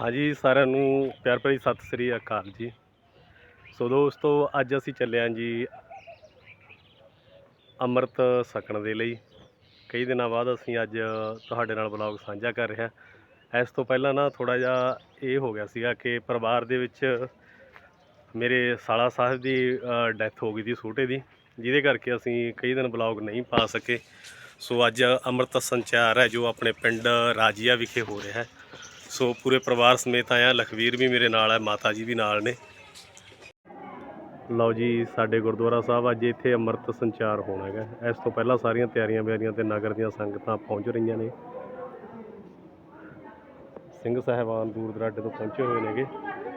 ਹਾਂਜੀ ਸਾਰਿਆਂ ਨੂੰ ਪਿਆਰ ਭਰੀ ਸਤਿ ਸ੍ਰੀ ਅਕਾਲ ਜੀ। ਸੋ ਦੋਸਤੋ, ਅੱਜ ਅਸੀਂ ਚੱਲੇ ਹਾਂ ਜੀ ਅੰਮ੍ਰਿਤ ਛਕਣ ਦੇ ਲਈ। ਕਈ ਦਿਨਾਂ ਬਾਅਦ ਅਸੀਂ ਅੱਜ ਤੁਹਾਡੇ ਨਾਲ ਬਲੌਗ ਸਾਂਝਾ ਕਰ ਰਹੇ ਹਾਂ। ਇਸ ਤੋਂ ਪਹਿਲਾਂ ਨਾ ਥੋੜਾ ਜਿਹਾ ਇਹ ਹੋ ਗਿਆ ਸੀਗਾ ਕਿ ਪਰਿਵਾਰ ਦੇ ਵਿੱਚ ਮੇਰੇ ਸਾਲਾ ਸਾਹਿਬ ਦੀ ਡੈਥ ਹੋ ਗਈ ਸੀ ਛੋਟੇ ਦੀ, ਜਿਹਦੇ ਕਰਕੇ ਅਸੀਂ ਕਈ ਦਿਨ ਬਲੌਗ ਨਹੀਂ ਪਾ ਸਕੇ। ਸੋ ਅੱਜ ਅੰਮ੍ਰਿਤ ਸੰਚਾਰ ਹੈ ਜੋ ਆਪਣੇ ਪਿੰਡ ਰਾਜੀਆ ਵਿਖੇ ਹੋ ਰਿਹਾ ਹੈ। ਸੋ ਪੂਰੇ ਪਰਿਵਾਰ ਸਮੇਤ ਆਇਆ, ਲਖਵੀਰ ਵੀ ਮੇਰੇ ਨਾਲ ਹੈ ਮਾਤਾ ਜੀ ਵੀ ਨਾਲ ਨੇ। ਲਓ ਜੀ, ਸਾਡੇ ਗੁਰਦੁਆਰਾ ਸਾਹਿਬ ਅੱਜ ਇੱਥੇ ਅੰਮ੍ਰਿਤ ਸੰਚਾਰ ਹੋਣਾ ਹੈਗਾ। ਇਸ ਤੋਂ ਪਹਿਲਾਂ ਸਾਰੀਆਂ ਤਿਆਰੀਆਂ ਬਿਆਰੀਆਂ ਤੇ ਨਗਰ ਦੀਆਂ ਸੰਗਤਾਂ ਪਹੁੰਚ ਰਹੀਆਂ ਨੇ। ਸਿੰਘ ਸਾਹਿਬਾਨ ਦੂਰ ਦਰਾਡੇ ਤੋਂ ਪਹੁੰਚੇ ਹੋਏ ਨੇਗੇ।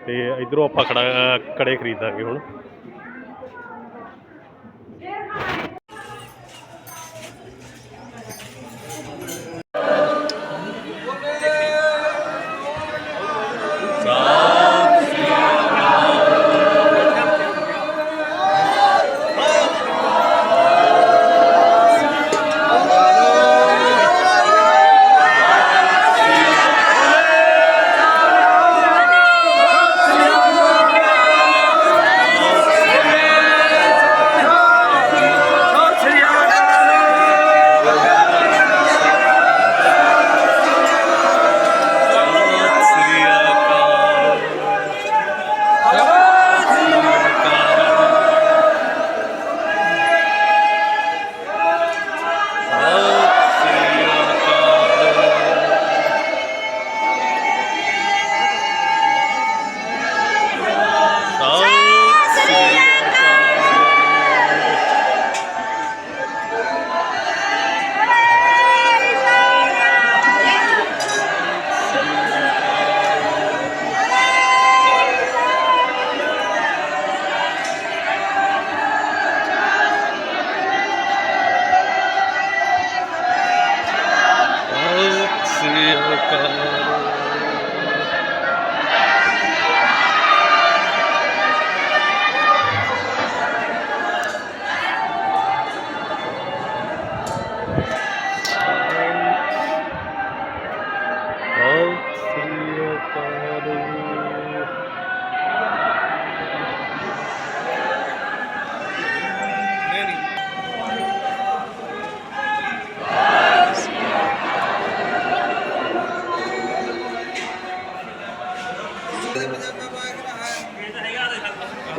ਤੇ ਇਧਰੋਂ ਆਪਾਂ ਕੜਾ ਕੜੇ ਖਰੀਦਾਂਗੇ ਹੁਣ।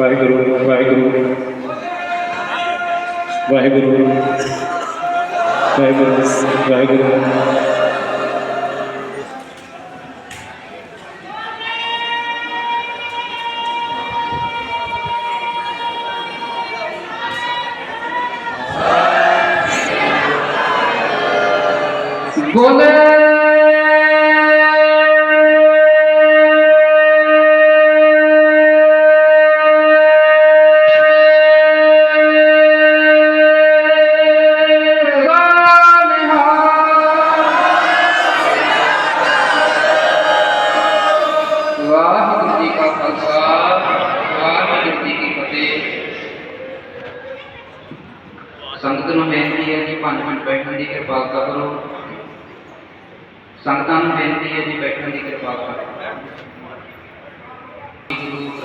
ਵਾਹਿਗੁਰੂ ਵਾਹਿਗੁਰੂ। ਵਾਹਿਗੁਰੂ। ਵਾਹਿਗੁਰੂ ਵਾਹਿਗੁਰੂ। ਬੋਲੇ।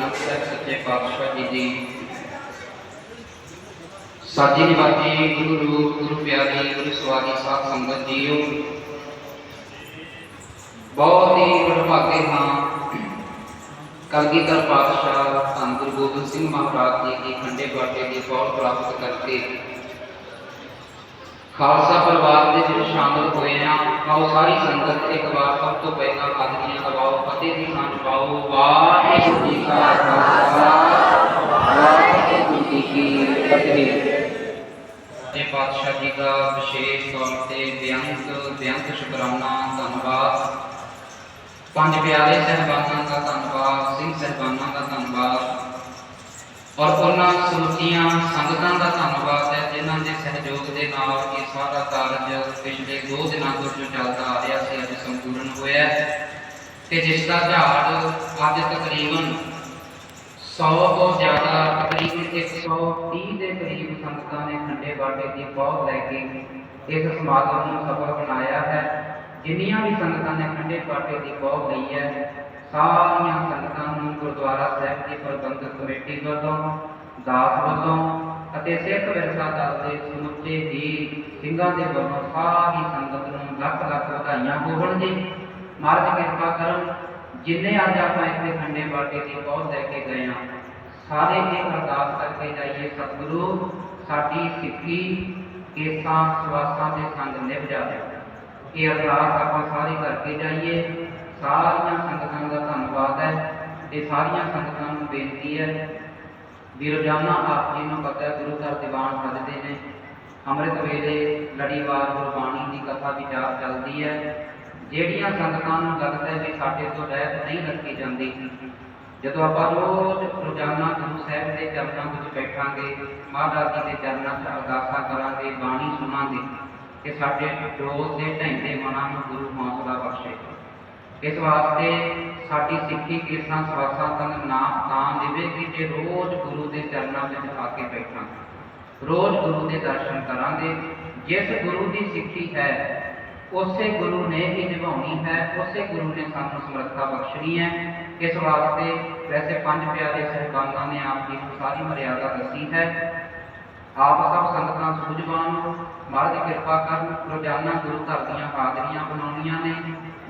ਗੁਰੂ ਸਾਹਿਬ ਸੱਚੇ ਪਾਤਸ਼ਾਹ ਜੀ ਦੀ ਸਾਜੀ ਨਿਵਾਜੀ ਗੁਰੂ ਰੂਪ ਗੁਰੂ ਪਿਆਰੀ ਗੁਰੂ ਸਵਾਦੀ ਸਾਧ ਸੰਗਤ ਜੀਓ। ਬਹੁਤ ਹੀ ਵਡਭਾਗੇ ਹਾਂ। ਕਲਗੀਧਰ ਪਾਤਸ਼ਾਹ ਧੰਨ ਗੁਰੂ ਗੋਬਿੰਦ ਸਿੰਘ ਮਹਾਰਾਜ ਜੀ ਦੀ ਖੰਡੇ ਬਾਟੇ ਦੀ ਪੌੜ ਪ੍ਰਾਪਤ ਕਰਕੇ ਖਾਲਸਾ ਪਰਿਵਾਰ ਦੇ ਵਿੱਚ ਸ਼ਾਮਲ ਹੋਏ ਆ ਆਓ ਸਾਰੀ ਸੰਗਤ ਇੱਕ ਵਾਰ ਸਭ ਤੋਂ ਪਹਿਲਾਂ ਹਾਜ਼ਰੀਆਂ ਲਗਾਓ ਫਤਿਹ ਦੀ ਵਾਹਿਗੁਰੂ ਜੀ ਕਾ ਖਾਲਸਾ, ਵਾਹਿਗੁਰੂ ਜੀ ਕੀ ਫਤਿਹ। ਤੇ ਪਾਤਸ਼ਾਹ ਜੀ ਦਾ ਵਿਸ਼ੇਸ਼ ਤੌਰ ਤੇ ਬੇਅੰਤ ਬੇਅੰਤ ਸ਼ੁਕਰਾਨਾ, ਧੰਨਵਾਦ। ਪੰਜ ਪਿਆਰੇ ਸਹਿਬਾਨਾਂ ਦਾ ਧੰਨਵਾਦ ਸਿੰਘ ਸਹਿਬਾਨਾਂ ਦਾ ਧੰਨਵਾਦ। ਔਰ ਉਹਨਾਂ ਸਮੁੱਚੀਆਂ ਸੰਗਤਾਂ ਦਾ ਧੰਨਵਾਦ ਹੈ, ਜਿਨ੍ਹਾਂ ਦੇ ਸਹਿਯੋਗ ਦੇ ਨਾਲ ਇਹ ਸਾਰਾ ਕਾਰਜ ਪਿਛਲੇ 2 ਦਿਨਾਂ ਤੋਂ ਚੱਲਦਾ ਆ ਰਿਹਾ ਸੀ, ਅੱਜ ਸੰਪੂਰਨ ਹੋਇਆ ਹੈ। ਤੇ ਜਿਸ ਦਾ ਝਾੜ ਅੱਜ ਤਕਰੀਬਨ 100 ਤੋਂ ਜ਼ਿਆਦਾ, ਤਕਰੀਬਨ 130 ਦੇ ਕਰੀਬ ਸੰਗਤਾਂ ਨੇ ਖੰਡੇ ਬਾਟੇ ਦੀ ਬਹੁਤ ਲੈ ਕੇ ਇਸ ਸਮਾਗਮ ਨੂੰ ਸਫਲ ਬਣਾਇਆ ਹੈ। ਜਿੰਨੀਆਂ ਵੀ ਸੰਗਤਾਂ ਨੇ ਖੰਡੇ ਬਾਟੇ ਦੀ ਬਹੁਤ ਲਈ ਹੈ, ਸਾਰੀਆਂ ਸੰਗਤਾਂ ਨੂੰ ਗੁਰਦੁਆਰਾ ਸਾਹਿਬ ਦੀ ਪ੍ਰਬੰਧਕ ਕਮੇਟੀ ਵੱਲੋਂ, ਦਾਸ ਵੱਲੋਂ ਅਤੇ ਸਿੱਖ ਵਿਰਸਾ ਦਲ ਦੇ ਸਮੁੱਚੇ ਹੀ ਸਿੰਘਾਂ ਦੇ ਵੱਲੋਂ ਸਾਰੀ ਸੰਗਤ ਨੂੰ ਲੱਖ ਲੱਖ ਵਧਾਈਆਂ ਹੋਵਣ ਜੀ ਮਹਾਰਾਜ ਕਿਰਪਾ ਕਰਨ ਜਿੰਨੇ ਅੱਜ ਆਪਾਂ ਇੱਥੇ ਖੰਡੇ ਬਾਟੇ ਦੀ ਬਹੁਤ ਲੈ ਕੇ ਗਏ ਹਾਂ, ਸਾਰੇ ਇਹ ਅਰਦਾਸ ਕਰਕੇ ਜਾਈਏ, ਸਤਿਗੁਰੂ, ਸਾਡੀ ਸਿੱਖੀ ਕੇਸਾਂ, ਸਵਾਸਾਂ ਦੇ ਸੰਗ ਨਿਭ ਜਾਵੇ। ਇਹ ਅਰਦਾਸ ਆਪਾਂ ਸਾਰੇ ਕਰਕੇ ਜਾਈਏ। ਸਾਰੀਆਂ ਸੰਗਤਾਂ ਦਾ ਧੰਨਵਾਦ ਹੈ ਤੇ ਸਾਰੀਆਂ ਸੰਗਤਾਂ ਨੂੰ ਬੇਨਤੀ ਹੈ। ਵੀ ਰੋਜ਼ਾਨਾ ਆਪ ਜੀ ਨੂੰ ਪਤਾ ਗੁਰੂ ਘਰ ਦੀਵਾਨ ਸੱਜਦੇ ਨੇ। ਅੰਮ੍ਰਿਤ ਵੇਲੇ ਲੜੀਵਾਰ ਗੁਰਬਾਣੀ ਦੀ ਕਥਾ ਵਿਚਾਰ ਚੱਲਦੀ ਹੈ। ਜਿਹੜੀਆਂ ਸੰਗਤਾਂ ਨੂੰ ਲੱਗਦਾ ਹੈ ਵੀ ਸਾਡੇ ਤੋਂ ਰਹਿਤ ਨਹੀਂ ਰੱਖੀ ਜਾਂਦੀ, ਜਦੋਂ ਆਪਾਂ ਰੋਜ਼ ਰੋਜ਼ਾਨਾ ਗੁਰੂ ਸਾਹਿਬ ਦੇ ਚਰਨਾਂ ਵਿੱਚ ਬੈਠਾਂਗੇ, ਮਹਾਰਾਜ ਜੀ ਦੇ ਚਰਨਾਂ 'ਚ ਅਰਦਾਸਾਂ ਕਰਾਂਗੇ, ਬਾਣੀ ਸੁਣਾਂਗੇ ਕਿ ਸਾਡੇ ਰੋਜ਼ ਦੇ ਢਹਿੰਦੇ ਮਨਾਂ ਨੂੰ ਗੁਰੂ ਹੌਸਲਾ ਬਖਸ਼ੇ। ਇਸ ਵਾਸਤੇ ਸਾਡੀ ਸਿੱਖੀ ਕਿਰਸਾਂ ਸਵਾਸਾਂ ਤੱਕ ਨਾਮ ਤਾਂ ਦੇਵੇਗੀ ਜੇ ਰੋਜ਼ ਗੁਰੂ ਦੇ ਚਰਨਾਂ ਵਿੱਚ ਆ ਕੇ ਬੈਠਾਂਗੇ, ਰੋਜ਼ ਗੁਰੂ ਦੇ ਦਰਸ਼ਨ ਕਰਾਂਗੇ, ਜਿਸ ਗੁਰੂ ਦੀ ਸਿੱਖੀ ਹੈ ਉਸੇ ਗੁਰੂ ਨੇ ਹੀ ਨਿਭਾਉਣੀ ਹੈ, ਉਸੇ ਗੁਰੂ ਨੇ ਸਾਨੂੰ ਸਮਰੱਥਾ ਬਖਸ਼ਣੀ ਹੈ। ਇਸ ਵਾਸਤੇ ਵੈਸੇ ਪੰਜ ਪਿਆਰੇ ਸਹਿਬਾਨਾਂ ਨੇ ਆਪ ਦੀ ਸਾਰੀ ਮਰਿਆਦਾ ਦੱਸੀ ਹੈ। ਆਪ ਸਭ ਸੰਗਤਾਂ ਸੂਝਵਾਨ, ਮਹਾਰਾਜ ਦੀ ਕਿਰਪਾ ਕਰਨ, ਰੋਜ਼ਾਨਾ ਗੁਰੂ ਘਰ ਦੀਆਂ ਹਾਜ਼ਰੀਆਂ ਬਣਾਉਣੀਆਂ ਨੇ।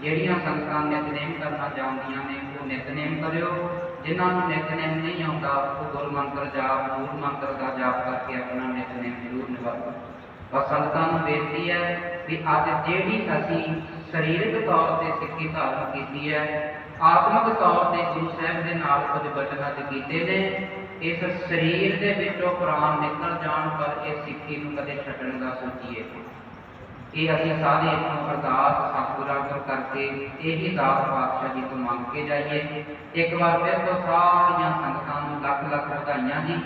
ਜਿਹੜੀਆਂ ਸੰਗਤਾਂ ਨਿਤਨੇਮ ਕਰਨਾ ਚਾਹੁੰਦੀਆਂ ਨੇ, ਉਹ ਨਿਤਨੇਮ ਕਰਿਓ। ਜਿਨ੍ਹਾਂ ਨੂੰ ਨਿਤਨੇਮ ਨਹੀਂ ਆਉਂਦਾ, ਉਹ ਗੁਰੂ ਮੰਤਰ ਜਾਪ ਮੂਲ ਮੰਤਰ ਦਾ ਜਾਪ ਕਰਕੇ ਆਪਣਾ ਨਿਤਨੇਮ ਜ਼ਰੂਰ ਨਿਭਾਓ। ਬਸ ਸੰਗਤਾਂ ਨੂੰ ਬੇਨਤੀ ਹੈ ਵੀ ਅੱਜ ਜਿਹੜੀ ਅਸੀਂ ਸਰੀਰਕ ਤੌਰ ਤੇ ਸਿੱਖੀ ਧਾਰਨ ਕੀਤੀ ਹੈ, ਆਤਮਿਕ ਤੌਰ ਤੇ ਗੁਰੂ ਸਾਹਿਬ ਦੇ ਨਾਲ ਕੁਝ ਬਚਨ ਅੱਜ ਕੀਤੇ ਨੇ, ਇਸ ਸਰੀਰ ਦੇ ਵਿੱਚੋਂ ਪ੍ਰਾਣ ਨਿਕਲ ਜਾਣ ਪਰ ਇਹ ਸਿੱਖੀ ਨੂੰ ਕਦੇ ਛੱਡਣ ਦਾ ਸੋਚੀਏ। ਇਹ ਅਸੀਂ ਸਾਰੇ ਨੂੰ ਅਰਦਾਸ ਸਤਿਗੁਰਾਂ ਕੋਲ ਕਰਕੇ ਇਹੀ ਦਾਸ ਪਾਤਸ਼ਾਹ ਜੀ ਤੋਂ ਮੰਗ ਕੇ ਜਾਈਏ। ਇੱਕ ਵਾਰ ਫਿਰ ਤੋਂ ਸਾਰੀਆਂ ਸੰਗਤਾਂ ਨੂੰ ਲੱਖ ਲੱਖ ਵਧਾਈਆਂ ਜੀ।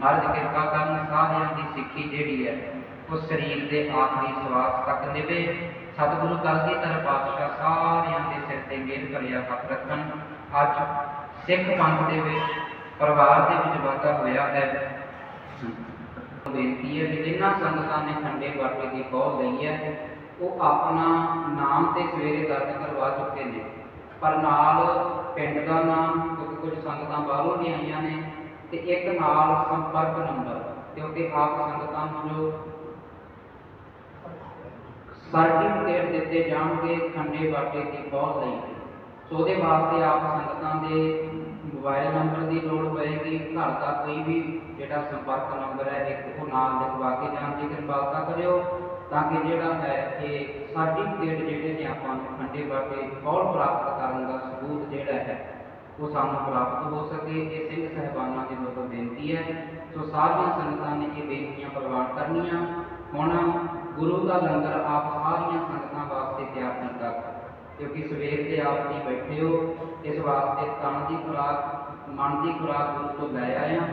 ਮਹਾਰਾਜ ਕਿਰਪਾ ਕਰਨ ਸਾਰਿਆਂ ਦੀ ਸਿੱਖੀ ਜਿਹੜੀ ਹੈ, ਉਹ ਸਰੀਰ ਦੇ ਆਖਰੀ ਸਵਾਸ ਤੱਕ ਨਿਭੇ। ਸਤਿਗੁਰੂ ਕਲਗੀ ਧਰ ਪਾਤਸ਼ਾਹ ਸਾਰਿਆਂ ਦੇ ਸਿਰ ਤੇ ਮਿਹਰ ਭਰਿਆ ਹੱਥ ਰੱਖਣ। ਅੱਜ ਸਿੱਖ ਪੰਥ ਦੇ ਵਿੱਚ, ਪਰਿਵਾਰ ਦੇ ਵਿੱਚ ਵਾਧਾ ਹੋਇਆ ਹੈ। ਬੇਨਤੀ ਹੈ ਕਿ ਜਿਨ੍ਹਾਂ ਸੰਗਤਾਂ ਨੇ ਖੰਡੇ ਬਾਟੇ ਦੀ ਕੌਲ ਲਈ ਹੈ, ਉਹ ਆਪਣਾ ਨਾਮ ਤੇ ਸਵੇਰੇ ਦਰਜ ਕਰਵਾ ਚੁੱਕੇ ਨੇ। ਪਰ ਨਾਲ ਪਿੰਡ ਦਾ ਨਾਮ ਕੁਝ ਸੰਗਤਾਂ ਬਾਹਰੋਂ ਵੀ ਆਈਆਂ ਨੇ ਤੇ ਇੱਕ ਨਾਲ ਸੰਪਰਕ ਨੰਬਰ ਕਿਉਂਕਿ ਆਪ ਸੰਗਤਾਂ ਨੂੰ ਜੋ ਸਰਟੀਫਿਕੇਟ ਦਿੱਤੇ ਜਾਣਗੇ, ਖੰਡੇ ਬਾਟੇ ਦੀ ਕੌਲ ਲਈ। ਸੋ ਉਹਦੇ ਵਾਸਤੇ ਆਪ ਸੰਗਤਾਂ ਦੇ ਮੋਬਾਈਲ ਨੰਬਰ ਦੀ ਲੋੜ ਪਏਗੀ। ਘਰ ਦਾ ਕੋਈ ਵੀ ਜਿਹੜਾ ਸੰਪਰਕ ਨੰਬਰ ਹੈ, ਇੱਕ ਉਹ ਨਾਲ ਲਿਖਵਾ ਕੇ ਜਾਣ ਦੀ ਕਿਰਪਾਲਤਾ ਕਰਿਓ, ਤਾਂ ਕਿ ਜਿਹੜਾ ਹੈ ਇਹ ਸਰਟੀਫਿਕੇਟ ਜਿਹੜੇ ਨੇ ਆਪਾਂ ਨੂੰ ਖੰਡੇ ਬਾਟੇ ਕੌਲ ਪ੍ਰਾਪਤ ਕਰਨ ਦਾ ਸਬੂਤ ਜਿਹੜਾ ਹੈ ਉਹ ਸਾਨੂੰ ਪ੍ਰਾਪਤ ਹੋ ਸਕੇ, ਇਹ ਸਿੰਘ ਸਹਿਬਾਨਾਂ ਦੀ ਵੱਲੋਂ ਬੇਨਤੀ ਹੈ। ਸੋ ਸਾਰੀਆਂ ਸੰਗਤਾਂ ਨੇ ਇਹ ਬੇਨਤੀਆਂ ਪ੍ਰਵਾਨ ਕਰਨੀਆਂ। ਹੁਣ ਗੁਰੂ ਦਾ ਲੰਗਰ ਆਪ ਸਾਰੀਆਂ ਸੰਗਤਾਂ ਵਾਸਤੇ ਤਿਆਰ ਕੀਤਾ ਕਿਉਂਕਿ ਸਵੇਰ ਦੇ ਆਪ ਜੀ ਬੈਠੇ ਹੋ, ਇਸ ਵਾਸਤੇ ਤਨ ਦੀ ਖੁਰਾਕ, ਮਨ ਦੀ ਖੁਰਾਕ ਗੁਰੂ ਤੋਂ ਲੈ ਆਏ ਹਾਂ।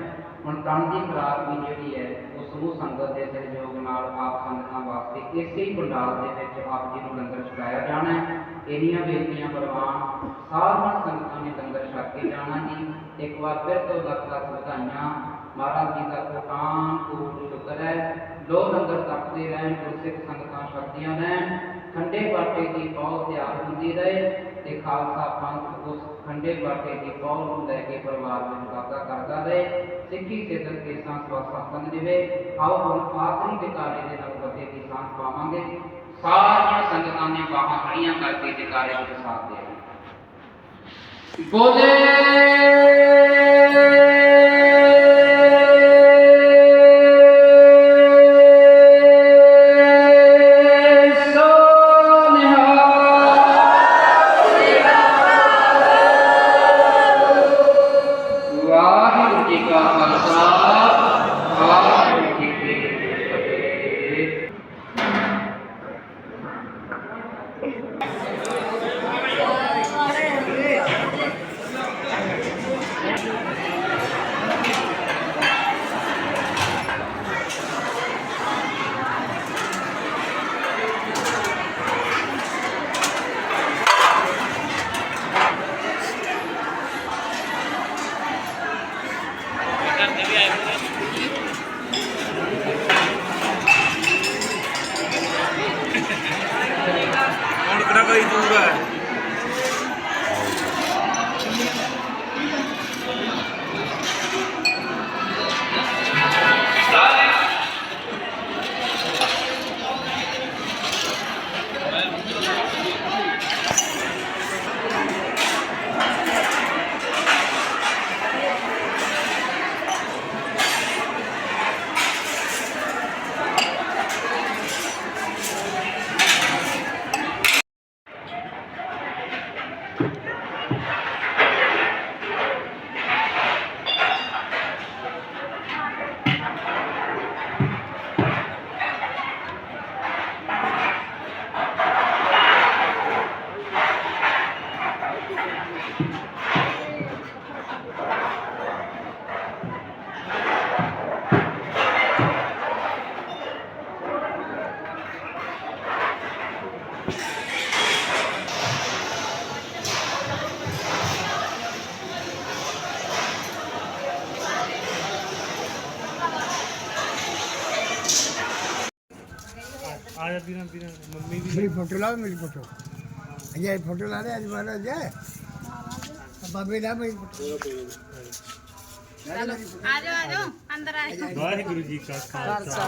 ਹੁਣ ਤਨ ਦੀ ਖੁਰਾਕ ਵੀ ਜਿਹੜੀ ਹੈ ਉਹ ਸਮੂਹ ਸੰਗਤ ਦੇ ਸਹਿਯੋਗ ਨਾਲ ਆਪ ਸੰਗਤਾਂ ਵਾਸਤੇ ਇਸੇ ਹੀ ਪੰਡਾਲ ਦੇ ਵਿੱਚ ਆਪ ਜੀ ਨੂੰ ਲੰਗਰ ਛਕਾਇਆ ਜਾਣਾ ਹੈ। ਇਹਨੀਆਂ ਬੇਨਤੀਆਂ ਪ੍ਰਵਾਨ ਸਾਰੀਆਂ ਸੰਗਤਾਂ ਨੇ ਲੰਗਰ ਛਕ ਕੇ ਜਾਣਾ ਜੀ। ਇੱਕ ਵਾਰ ਫਿਰ ਤੋਂ ਲੱਖ ਲੱਖ ਵਧਾਈਆਂ। ਮਹਾਰਾਜ ਜੀ ਦਾ ਕੋਟਾਨ ਪੂਰਨ ਸ਼ੁਕਰ ਹੈ। ਲੋ ਲੰਗਰ ਤੱਕਦੇ ਰਹਿਣ, ਗੁਰਸਿੱਖ ਸੰਗਤਾਂ ਸ਼ਕਤੀਆਂ ਰਹਿਣ। ਖੰਡੇ ਬਾਟੇ ਦੀ ਬਹੁਤ ਤਿਆਰ ਹੁੰਦੀ ਰਹੇ ਤੇ ਖਾਲਸਾ ਪੰਥ ਉਸ ਖੰਡੇ ਬਾਟੇ ਦੀ ਬਹੁਤ ਨੂੰ ਲੈ ਕੇ ਪਰਿਵਾਰ ਵਿੱਚ ਵਾਧਾ ਕਰਦਾ ਰਹੇ। ਸਿੱਖੀ ਸਿੱਧਰ ਕੇਸਾਂ ਸਵਾਸਾਂ ਸੰਗ ਨਿਵੇ ਆਓ ਹੁਣ ਆਖਰੀ ਟਿਕਾਰੇ ਦੇ ਨਾਲ ਫਤਿਹ ਦੀ ਸਾਂਝ ਪਾਵਾਂਗੇ। ਸਾਰੀਆਂ ਸੰਗਤਾਂ ਨੇ ਬਾਹਾਂ ਖੜੀਆਂ ਕਰਕੇ ਟਿਕਾਰੇ ਵਿੱਚ ਸਾਥ ਦੇ ਬੋਲੇ ਸੋ ਨਿਹਾਲ ਵਾਹਿਗੁਰੂ ਜੀ ਕਾ ਖਾਲਸਾ ਵਾਹਿਗੁਰੂ ਮੇਰੀ ਫੋਟੋ ਲਾ ਮੇਰੀ ਫੋਟੋ। ਅਜੇ ਫੋਟੋ ਲਾ ਦੇ ਅੱਜ ਮਾਰਾ ਜਾ। ਬਾਬੇ ਦਾ ਮੇਰੀ ਫੋਟੋ। ਆ ਜਾਓ ਆ ਜਾਓ ਅੰਦਰ ਆ ਜਾਓ। ਵਾਹਿਗੁਰੂ ਜੀ ਕਾ ਖਾਲਸਾ।